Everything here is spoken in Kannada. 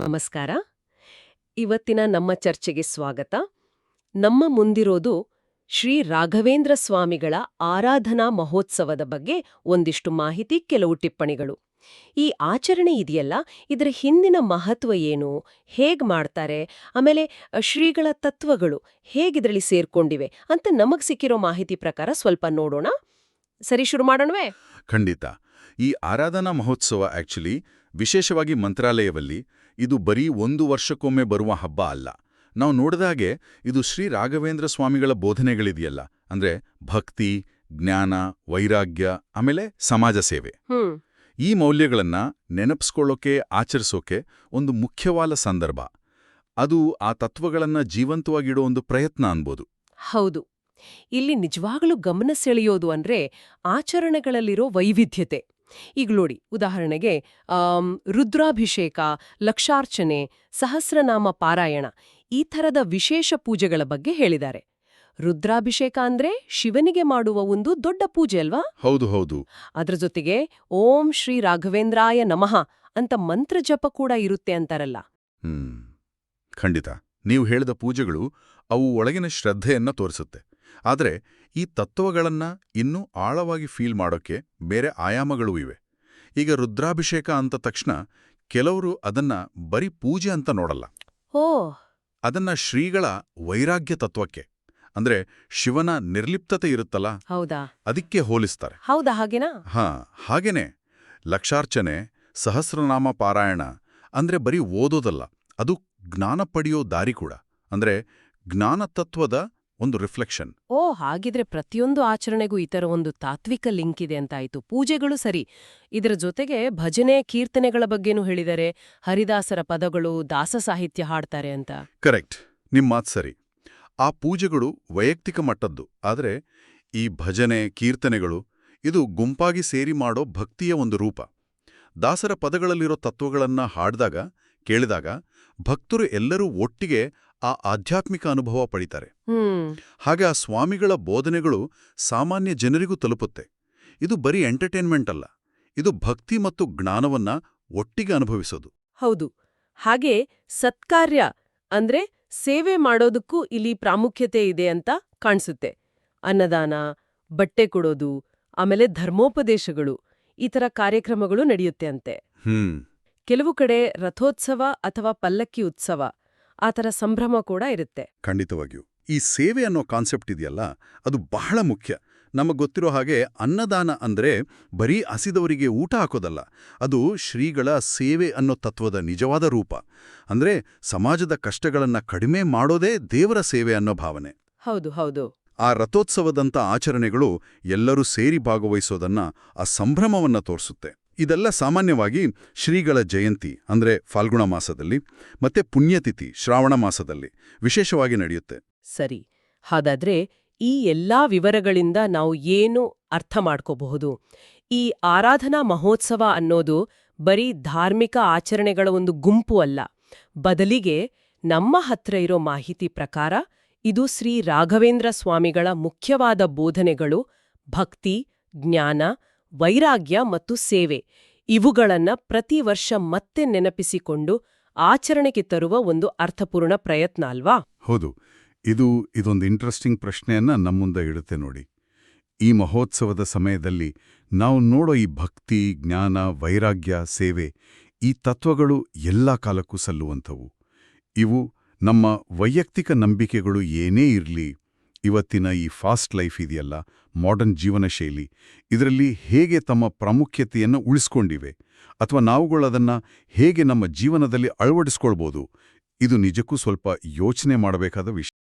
ನಮಸ್ಕಾರ. ಇವತ್ತಿನ ನಮ್ಮ ಚರ್ಚೆಗೆ ಸ್ವಾಗತ. ನಮ್ಮ ಮುಂದಿರೋದು ಶ್ರೀ ರಾಘವೇಂದ್ರ ಸ್ವಾಮಿಗಳ ಆರಾಧನಾ ಮಹೋತ್ಸವದ ಬಗ್ಗೆ ಒಂದಿಷ್ಟು ಮಾಹಿತಿ, ಕೆಲವು ಟಿಪ್ಪಣಿಗಳು. ಈ ಆಚರಣೆ ಇದೆಯಲ್ಲ? ಇದರ ಹಿಂದಿನ ಮಹತ್ವ ಏನು? ಹೇಗ್ ಮಾಡ್ತಾರೆ? ಆಮೇಲೆ ಶ್ರೀಗಳ ತತ್ವಗಳು ಹೇಗಿದ್ರಲ್ಲಿ ಸೇರ್ಕೊಂಡಿವೆ ಅಂತ ನಮಗ್ ಸಿಕ್ಕಿರೋ ಮಾಹಿತಿ ಪ್ರಕಾರ ಸ್ವಲ್ಪ ನೋಡೋಣ. ಸರಿ, ಶುರು ಮಾಡೋಣವೇ? ಖಂಡಿತ. ಈ ಆರಾಧನಾ ಮಹೋತ್ಸವ ಆಕ್ಚುಲಿ ವಿಶೇಷವಾಗಿ ಮಂತ್ರಾಲಯವಲ್ಲಿ ಇದು ಬರೀ ಒಂದು ವರ್ಷಕ್ಕೊಮ್ಮೆ ಬರುವ ಹಬ್ಬ ಅಲ್ಲ. ನಾವು ನೋಡಿದಾಗೆ ಇದು ಶ್ರೀ ರಾಘವೇಂದ್ರ ಸ್ವಾಮಿಗಳ ಬೋಧನೆಗಳಿದೆಯಲ್ಲ. ಅಂದ್ರೆ ಭಕ್ತಿ ಜ್ಞಾನ ವೈರಾಗ್ಯ ಆಮೇಲೆ ಸಮಾಜ ಸೇವೆ. ಈ ಮೌಲ್ಯಗಳನ್ನು ನೆನಪಿಸ್ಕೊಳ್ಳೋಕೆ ಆಚರಿಸೋಕೆ ಒಂದು ಮುಖ್ಯವಾದ ಸಂದರ್ಭ. ಅದು ಆ ತತ್ವಗಳನ್ನ ಜೀವಂತವಾಗಿಡೋ ಒಂದು ಪ್ರಯತ್ನ ಅನ್ಬೋದು. ಹೌದು. ಇಲ್ಲಿ ನಿಜವಾಗಲೂ ಗಮನ ಸೆಳೆಯೋದು ಅಂದ್ರೆ ಆಚರಣೆಗಳಲ್ಲಿರೋ ವೈವಿಧ್ಯತೆ. ಈಗ ನೋಡಿ ಉದಾಹರಣೆಗೆ ರುದ್ರಾಭಿಷೇಕ ಲಕ್ಷಾರ್ಚನೆ ಸಹಸ್ರನಾಮ ಪಾರಾಯಣ ಈ ಥರದ ವಿಶೇಷ ಪೂಜೆಗಳ ಬಗ್ಗೆ ಹೇಳಿದ್ದಾರೆ. ರುದ್ರಾಭಿಷೇಕ ಅಂದ್ರೆ ಶಿವನಿಗೆ ಮಾಡುವ ಒಂದು ದೊಡ್ಡ ಪೂಜೆ ಅಲ್ವಾ? ಹೌದು ಹೌದು. ಅದ್ರ ಜೊತೆಗೆ ಓಂ ಶ್ರೀ ರಾಘವೇಂದ್ರಾಯ ನಮಃ ಅಂತ ಮಂತ್ರ ಜಪ ಕೂಡ ಇರುತ್ತೆ ಅಂತಾರಲ್ಲ. ಹ್ಮ್. ಖಂಡಿತ. ನೀವು ಹೇಳಿದ ಪೂಜೆಗಳು ಅವು ಒಳಗಿನ ಶ್ರದ್ಧೆಯನ್ನ ತೋರಿಸುತ್ತೆ. ಆದರೆ ಈ ತತ್ವಗಳನ್ನು ಇನ್ನೂ ಆಳವಾಗಿ ಫೀಲ್ ಮಾಡೋಕೆ ಬೇರೆ ಆಯಾಮಗಳೂ ಇವೆ. ಈಗ ರುದ್ರಾಭಿಷೇಕ ಅಂತ ತಕ್ಷಣ ಕೆಲವರು ಅದನ್ನ ಬರೀ ಪೂಜೆ ಅಂತ ನೋಡಲ್ಲ. ಓ! ಅದನ್ನ ಶ್ರೀಗಳ ವೈರಾಗ್ಯ ತತ್ವಕ್ಕೆ ಅಂದ್ರೆ ಶಿವನ ನಿರ್ಲಿಪ್ತತೆ ಇರುತ್ತಲ್ಲ ಹೌದಾ? ಅದಕ್ಕೆ ಹೋಲಿಸ್ತಾರೆ. ಹೌದಾ ಹಾಗೇನಾ? ಹಾ ಹಾಗೇನೆ. ಲಕ್ಷಾರ್ಚನೆ ಸಹಸ್ರನಾಮ ಪಾರಾಯಣ ಅಂದ್ರೆ ಬರೀ ಓದೋದಲ್ಲ ಅದು ಜ್ಞಾನ ಪಡೆಯೋ ದಾರಿ ಕೂಡ. ಅಂದ್ರೆ ಜ್ಞಾನ ತತ್ವದ ಒಂದು ರಿಫ್ಲೆಕ್ಷನ್. ಓ ಹಾಗಿದ್ರೆ ಪ್ರತಿಯೊಂದು ಆಚರಣೆಗೂ ಇತರ ಥರ ಒಂದು ತಾತ್ವಿಕ ಲಿಂಕ್ ಇದೆ ಅಂತಾಯ್ತು ಪೂಜೆಗಳು ಸರಿ. ಇದರ ಜೊತೆಗೆ ಭಜನೆ ಕೀರ್ತನೆಗಳ ಬಗ್ಗೆನೂ ಹೇಳಿದರೆ ಹರಿದಾಸರ ಪದಗಳು ದಾಸ ಸಾಹಿತ್ಯ ಹಾಡ್ತಾರೆ ಅಂತ. ಕರೆಕ್ಟ್. ನಿಮ್ಮ ಮಾತು ಸರಿ. ಆ ಪೂಜೆಗಳು ವೈಯಕ್ತಿಕ ಮಟ್ಟದ್ದು. ಆದರೆ ಈ ಭಜನೆ ಕೀರ್ತನೆಗಳು ಇದು ಗುಂಪಾಗಿ ಸೇರಿ ಮಾಡೋ ಭಕ್ತಿಯ ಒಂದು ರೂಪ. ದಾಸರ ಪದಗಳಲ್ಲಿರೋ ತತ್ವಗಳನ್ನ ಹಾಡಿದಾಗ ಕೇಳಿದಾಗ ಭಕ್ತರು ಎಲ್ಲರೂ ಒಟ್ಟಿಗೆ ಆ ಆಧ್ಯಾತ್ಮಿಕ ಅನುಭವ ಪಡಿತಾರೆ. ಹಾಗೆ ಆ ಸ್ವಾಮಿಗಳ ಬೋಧನೆಗಳು ಸಾಮಾನ್ಯ ಜನರಿಗೂ ತಲುಪುತ್ತೆ. ಇದು ಬರೀ ಎಂಟರ್ಟೈನ್ಮೆಂಟ್ ಅಲ್ಲ ಇದು ಭಕ್ತಿ ಮತ್ತು ಜ್ಞಾನವನ್ನ ಒಟ್ಟಿಗೆ ಅನುಭವಿಸೋದು. ಹೌದು. ಹಾಗೆ ಸತ್ಕಾರ್ಯ ಅಂದ್ರೆ ಸೇವೆ ಮಾಡೋದಕ್ಕೂ ಇಲ್ಲಿ ಪ್ರಾಮುಖ್ಯತೆ ಇದೆ ಅಂತ ಕಾಣಿಸುತ್ತೆ. ಅನ್ನದಾನ ಬಟ್ಟೆ ಕೊಡೋದು ಆಮೇಲೆ ಧರ್ಮೋಪದೇಶಗಳು ಈ ಥರ ಕಾರ್ಯಕ್ರಮಗಳು ನಡೆಯುತ್ತೆ ಅಂತೆ. ಕೆಲವು ಕಡೆ ರಥೋತ್ಸವ ಅಥವಾ ಪಲ್ಲಕ್ಕಿ ಉತ್ಸವ ಆ ಥರ ಸಂಭ್ರಮ ಕೂಡ ಇರುತ್ತೆ. ಖಂಡಿತವಾಗಿಯೂ. ಈ ಸೇವೆ ಅನ್ನೋ ಕಾನ್ಸೆಪ್ಟ್ ಇದೆಯಲ್ಲ ಅದು ಬಹಳ ಮುಖ್ಯ. ನಮಗೆ ಗೊತ್ತಿರೋ ಹಾಗೆ ಅನ್ನದಾನ ಅಂದ್ರೆ ಬರೀ ಹಸಿದವರಿಗೆ ಊಟ ಹಾಕೋದಲ್ಲ ಅದು ಶ್ರೀಗಳ ಸೇವೆ ಅನ್ನೋ ತತ್ವದ ನಿಜವಾದ ರೂಪ. ಅಂದ್ರೆ ಸಮಾಜದ ಕಷ್ಟಗಳನ್ನು ಕಡಿಮೆ ಮಾಡೋದೇ ದೇವರ ಸೇವೆ ಅನ್ನೋ ಭಾವನೆ. ಹೌದು ಹೌದು. ಆ ರಥೋತ್ಸವದಂಥ ಆಚರಣೆಗಳು ಎಲ್ಲರೂ ಸೇರಿ ಭಾಗವಹಿಸೋದನ್ನ ಆ ಸಂಭ್ರಮವನ್ನ ತೋರಿಸುತ್ತೆ. ಇದೆಲ್ಲ ಸಾಮಾನ್ಯವಾಗಿ ಶ್ರೀಗಳ ಜಯಂತಿ, ಅಂದ್ರೆ ಫಾಲ್ಗುಣ ಮಾಸದಲ್ಲಿ, ಮತ್ತೆ ಪುಣ್ಯತಿಥಿ, ಶ್ರಾವಣ ಮಾಸದಲ್ಲಿ ವಿಶೇಷವಾಗಿ ನಡೆಯುತ್ತೆ. ಸರಿ, ಹಾಗಾದ್ರೆ ಈ ಎಲ್ಲಾ ವಿವರಗಳಿಂದ ನಾವು ಏನು ಅರ್ಥ ಮಾಡ್ಕೋಬಹುದು? ಈ ಆರಾಧನಾ ಮಹೋತ್ಸವ ಅನ್ನೋದು ಬರೀ ಧಾರ್ಮಿಕ ಆಚರಣೆಗಳ ಒಂದು ಗುಂಪು ಅಲ್ಲ. ಬದಲಿಗೆ ನಮ್ಮ ಹತ್ರ ಇರೋ ಮಾಹಿತಿ ಪ್ರಕಾರ ಇದು ಶ್ರೀ ರಾಘವೇಂದ್ರ ಸ್ವಾಮಿಗಳ ಮುಖ್ಯವಾದ ಬೋಧನೆಗಳು ಭಕ್ತಿ, ಜ್ಞಾನ ವೈರಾಗ್ಯ ಮತ್ತು ಸೇವೆ. ಇವುಗಳನ್ನ ಪ್ರತಿ ವರ್ಷ ಮತ್ತೆ ನೆನಪಿಸಿಕೊಂಡು ಆಚರಣೆಗೆ ತರುವ ಒಂದು ಅರ್ಥಪೂರ್ಣ ಪ್ರಯತ್ನ ಅಲ್ವಾ? ಹೌದು. ಇದು ಇದೊಂದು ಇಂಟ್ರೆಸ್ಟಿಂಗ್ ಪ್ರಶ್ನೆಯನ್ನ ನಮ್ಮ ಮುಂದೆ ಇಡುತ್ತೆ ನೋಡಿ. ಈ ಮಹೋತ್ಸವದ ಸಮಯದಲ್ಲಿ ನಾವು ನೋಡೋ ಈ ಭಕ್ತಿ, ಜ್ಞಾನ, ವೈರಾಗ್ಯ, ಸೇವೆ ಈ ತತ್ವಗಳು ಎಲ್ಲ ಕಾಲಕ್ಕೂ ಸಲ್ಲುವಂಥವು. ಇವು ನಮ್ಮ ವೈಯಕ್ತಿಕ ನಂಬಿಕೆಗಳು ಏನೇ ಇರಲಿ ಇವತ್ತಿನ ಈ ಫಾಸ್ಟ್ ಲೈಫ್ ಇದೆಯಲ್ಲ ಮಾಡರ್ನ್ ಜೀವನ ಶೈಲಿ, ಇದರಲ್ಲಿ ಹೇಗೆ ತಮ್ಮ ಪ್ರಾಮುಖ್ಯತೆಯನ್ನು ಉಳಿಸ್ಕೊಂಡಿವೆ, ಅಥವಾ ನಾವುಗಳದನ್ನು ಹೇಗೆ ನಮ್ಮ ಜೀವನದಲ್ಲಿ ಅಳವಡಿಸ್ಕೊಳ್ಬೋದು, ಇದು ನಿಜಕ್ಕೂ ಸ್ವಲ್ಪ ಯೋಚನೆ ಮಾಡಬೇಕಾದ ವಿಷಯ.